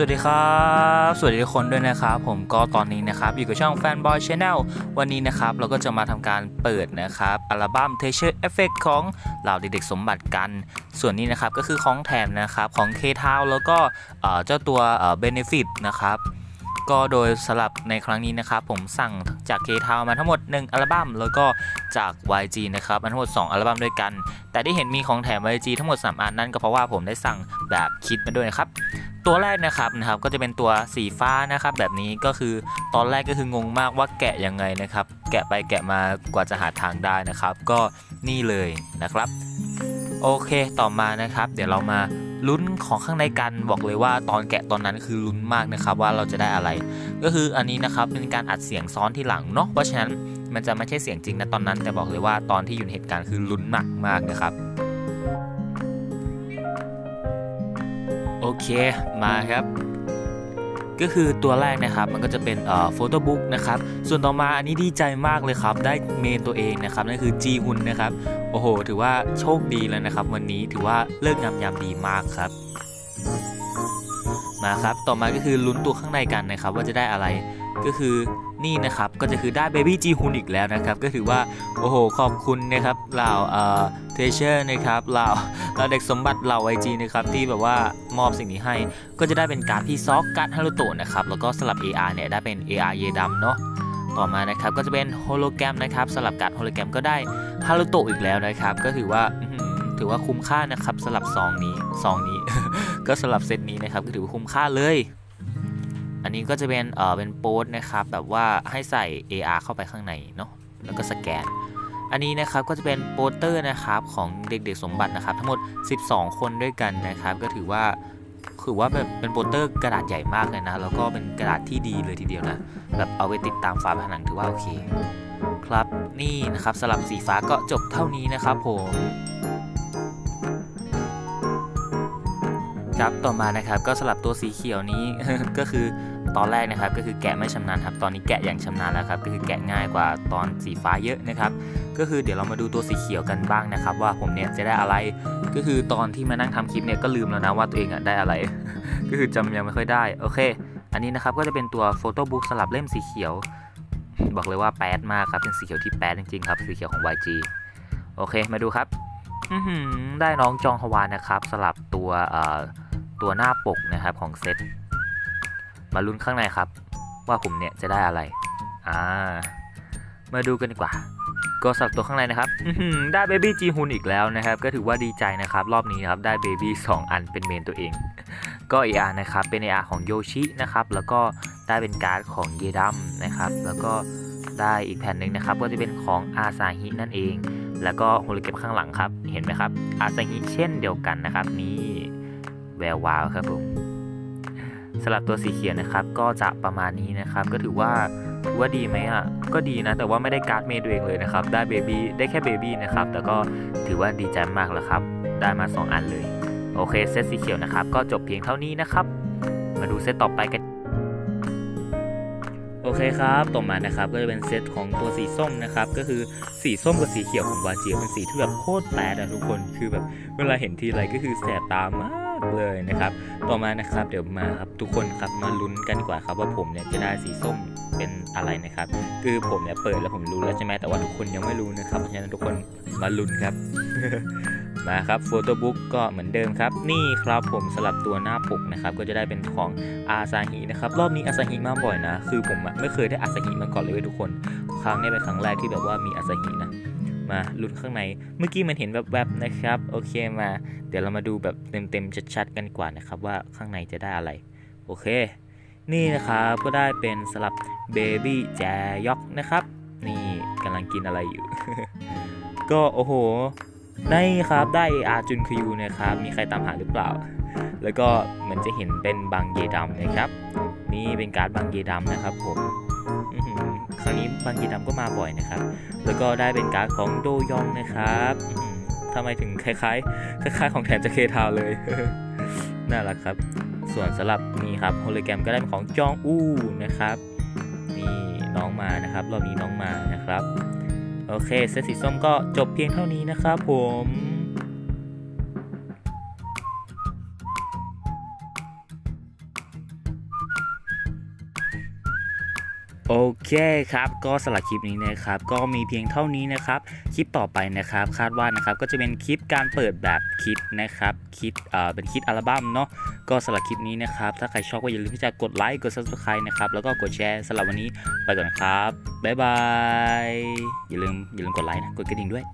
สวัสดีครับ สวัสดีทุกคนด้วยนะครับ ผมก็ตอนนี้นะครับ อยู่กับช่อง Fanboy Channel วันนี้นะครับ เราก็จะมาทำการเปิดนะครับ อัลบั้ม Treasure Effect ของเหล่าเด็กๆสมบัติกัน ส่วนนี้นะครับ ก็คือของแถมนะครับ ของ K t o w แล้วก็เจ้าตัวเอ่อ Benefit นะครับ ก็โดยสลับในครั้งนี้นะครับ ผมสั่งจาก K t o w มาทั้งหมด 1 อัลบั้ม แล้วก็จาก YG นะครับมาทั้งหมด 2 อัลบั้มด้วยกัน แต่ที่เห็นมีของแถม YG ทั้งหมด 3 อันนั่นก็เพราะว่าผมได้สั่งแบบคิดมาด้วยนะครับ ตัวแรกนะครับนะครับก็จะเป็นตัวสีฟ้านะครับ แบบนี้ก็คือตอนแรกก็คืองงมากว่าแกะยังไงนะครับ แกะไปแกะมากว่าจะหาทางได้นะครับ ก็นี่เลยนะครับ โอเคต่อมานะครับ เดี๋ยวเรามาลุ้นของข้างในกันบอกเลยว่าตอนแกะตอนนั้นคือลุ้นมากนะครับว่าเราจะได้อะไร ก็คืออันนี้นะครับเป็นการอัดเสียงซ้อนที่หลังเนาะเพราะฉะนั้นมันจะไม่ใช่เสียงจริงนะตอนนั้น แต่บอกเลยว่าตอนที่อยู่ในเหตุการณ์คือลุ้นหนักมากนะครับ เคมาครับ ก็คือตัวแรกนะครับมันก็จะเป็นเอ่อโฟโต้บุ๊กนะครับส่วนต่อมาอันนี้ดีใจมากเลยครับ ได้เมนตัวเองนะครับนั่นคือจีฮุนนะครับโอ้โห ถือว่าโชคดีแล้วนะครับ วันนี้ถือว่าเลิกงามยามดีมากครับ มาครับ ต่อมาก็คือลุ้นตัวข้างในกันนะครับว่าจะได้อะไรก็คือนี่นะครับก็จะคือได้เบบี้จีฮุนอีกแล้วนะครับ ก็ถือว่าโอ้โหขอบคุณนะครับเหล่าเอ่อเทเชอร์นะครับเหล่าเราเด็กสมบัติเหล่าไอจีนะครับที่แบบว่ามอบสิ่งนี้ให้ ก็จะได้เป็นการดที่ซอกการ์ดฮารุโตะนะครับแล้วก็สลับ AR เนี่ยได้เป็น AR เยดำเนาะต่อมานะครับก็จะเป็นโฮโลแกรมนะครับสลับการ์ดโฮโลแกรมก็ได้ฮารุโตะอีกแล้วนะครับ ก็ถือว่าถือว่าคุ้มค่านะครับสลับซองนี้ซองนี้ ก็สลับเซตนี้นะครับก็ถือว่าคุ้มค่าเลย อันนี้ก็จะเป็นเอ่อเป็นโปสนะครับแบบว่าให้ใส่ AR เข้าไปข้างในเนาะแล้วก็สแกน อันนี้นะครับก็จะเป็นโปสเตอร์นะครับของเด็กๆสมบัตินะครับ ทั้งหมด 12 คนด้วยกันนะครับ ก็ถือว่าถือว่าแบบเป็นโปสเตอร์กระดาษใหญ่มากเลยนะ แล้วก็เป็นกระดาษที่ดีเลยทีเดียวนะแบบเอาไปติดตามฝาผนังถือว่าโอเค ครับนี่นะครับสลับสีฟ้าก็จบเท่านี้นะครับผม ครับต่อมานะครับก็สลับตัวสีเขียวนี้ ก็คือตอนแรกนะครับก็คือแกะไม่ชำนาญครับตอนนี้แกะอย่างชำนาญแล้วครับก็คือแกะง่ายกว่าตอนสีฟ้าเยอะนะครับก็คือเดี๋ยวเรามาดูตัวสีเขียวกันบ้างนะครับ ว่าผมเนี่ยจะได้อะไร ก็คือตอนที่มานั่งทำคลิปเนี่ยก็ลืมแล้วนะว่าตัวเองอะได้อะไร ก็คือจำยังไม่ค่อยได้โอเค อันนี้นะครับก็จะเป็นตัวโฟโต้บุ๊กสลับเล่มสีเขียว บอกเลยว่าแป๊ดมากครับเป็นสีเขียวที่แป๊ดจริงๆครับสีเขียวของ YG โอเคมาดูครับได้น้องจองฮวานนะครับ สลับตัวเอ่อ ตัวหน้าปกนะครับของเซตมาลุ้นข้างในครับ ว่าผมเนี่ยจะได้อะไร อ่า มาดูกันดีกว่า ก็สับตัวข้างในนะครับได้เบบี้จีฮุนอีกแล้วนะครับ ก็ถือว่าดีใจนะครับ รอบนี้ครับได้เบบี้สองอันเป็นเมนตัวเอง ก็ AR นะครับ เป็น AR ของโยชินะครับ แล้วก็ได้เป็นการ์ดของเยดัมนะครับ แล้วก็ได้อีกแผ่นหนึ่งนะครับ ก็จะเป็นของอาซาฮินั่นเอง แล้วก็โฮโลเกมข้างหลังครับ เห็นไหมครับ อาซาฮิเช่นเดียวกันนะครับนี่ แวววาวครับผมสำหรับตัวสีเขียวนะครับ ก็จะประมาณนี้นะครับ ก็ถือว่าถือว่าดีไหมอะก็ดีนะ แต่ว่าไม่ได้การ์ดเมย์ตัวเองเลยนะครับ ได้เบบี้ได้แค่เบบี้นะครับ แต่ก็ถือว่าดีใจมากแล้วครับ ได้มา 2 อันเลย โอเคเซตสีเขียวนะครับ ก็จบเพียงเท่านี้นะครับ มาดูเซตต่อไปกัน โอเคครับต่อมานะครับก็จะเป็นเซตของตัวสีส้มนะครับ ก็คือสีส้มกับสีเขียวของวาจียเป็นสีที่แบบโคตรแปลกอะทุกคนคือแบบเวลาเห็นทีไรก็คือแสบตามาก เลยนะครับ ต่อมานะครับเดี๋ยวมาครับทุกคนครับมาลุ้นกันดีกว่าครับว่าผมเนี่ยจะได้สีส้มเป็นอะไรนะครับ คือผมเนี่ยเปิดแล้วผมรู้แล้วใช่ไหมแต่ว่าทุกคนยังไม่รู้นะครับเพราะฉะนั้นทุกคนมาลุ้นครับมาครับโฟโต้บุ๊กก็เหมือนเดิมครับ นี่ครับผมสลับตัวหน้าปกนะครับก็จะได้เป็นของอาซาฮินะครับรอบนี้อาซาฮิมาบ่อยนะ คือผมไม่เคยได้อาซาฮิมาก่อนเลยเว้ยทุกคน ครั้งนี้เป็นครั้งแรกที่แบบว่ามีอาซาฮินะ มาลุ้นข้างใน เมื่อกี้มันเห็นแวบๆนะครับ โอเคมา เดี๋ยวเรามาดูแบบเต็มๆชัดๆกันกว่านะครับว่าข้างในจะได้อะไร โอเค นี่นะครับก็ได้เป็นสลับเบบี้แจยอกนะครับ นี่กำลังกินอะไรอยู่ ก็โอ้โหได้ครับได้ AR จุนคยูนะครับ มีใครตามหาหรือเปล่า แล้วก็เหมือนจะเห็นเป็นบางเยดำนะครับ นี่เป็นการ์ดบางเยดำนะครับผม ครั้งนี้บางเยดำก็มาบ่อยนะครับ แล้วก็ได้เป็นการ์ดของโดยองนะครับอื้อหือทำไมถึงคล้ายๆ คล้ายๆ ของแถมจากเคทาวเลย น่ารักครับ ส่วนสำหรับนี่ครับโฮโลแกรมก็ได้เป็นของจองอู้นะครับ นี่น้องมานะครับรอบนี้น้องมานะครับ โอเคเซตสีส้มก็จบเพียงเท่านี้นะครับผม โอเคครับก็สำหรับคลิปนี้นะครับก็มีเพียงเท่านี้นะครับคลิปต่อไปนะครับคาดว่านะครับก็จะเป็นคลิปการเปิดแบบคิดนะครับคิดเอ่อเป็นคิดอัลบั้มเนาะก็สำหรับคลิปนี้นะครับถ้าใครชอบก็อย่าลืมที่จะกดไลค์กด subscribe นะครับแล้วก็กดแชร์สำหรับวันนี้ไปก่อนครับบ๊ายบายอย่าลืมอย่าลืมกดไลค์นะกดกระดิ่งด้วย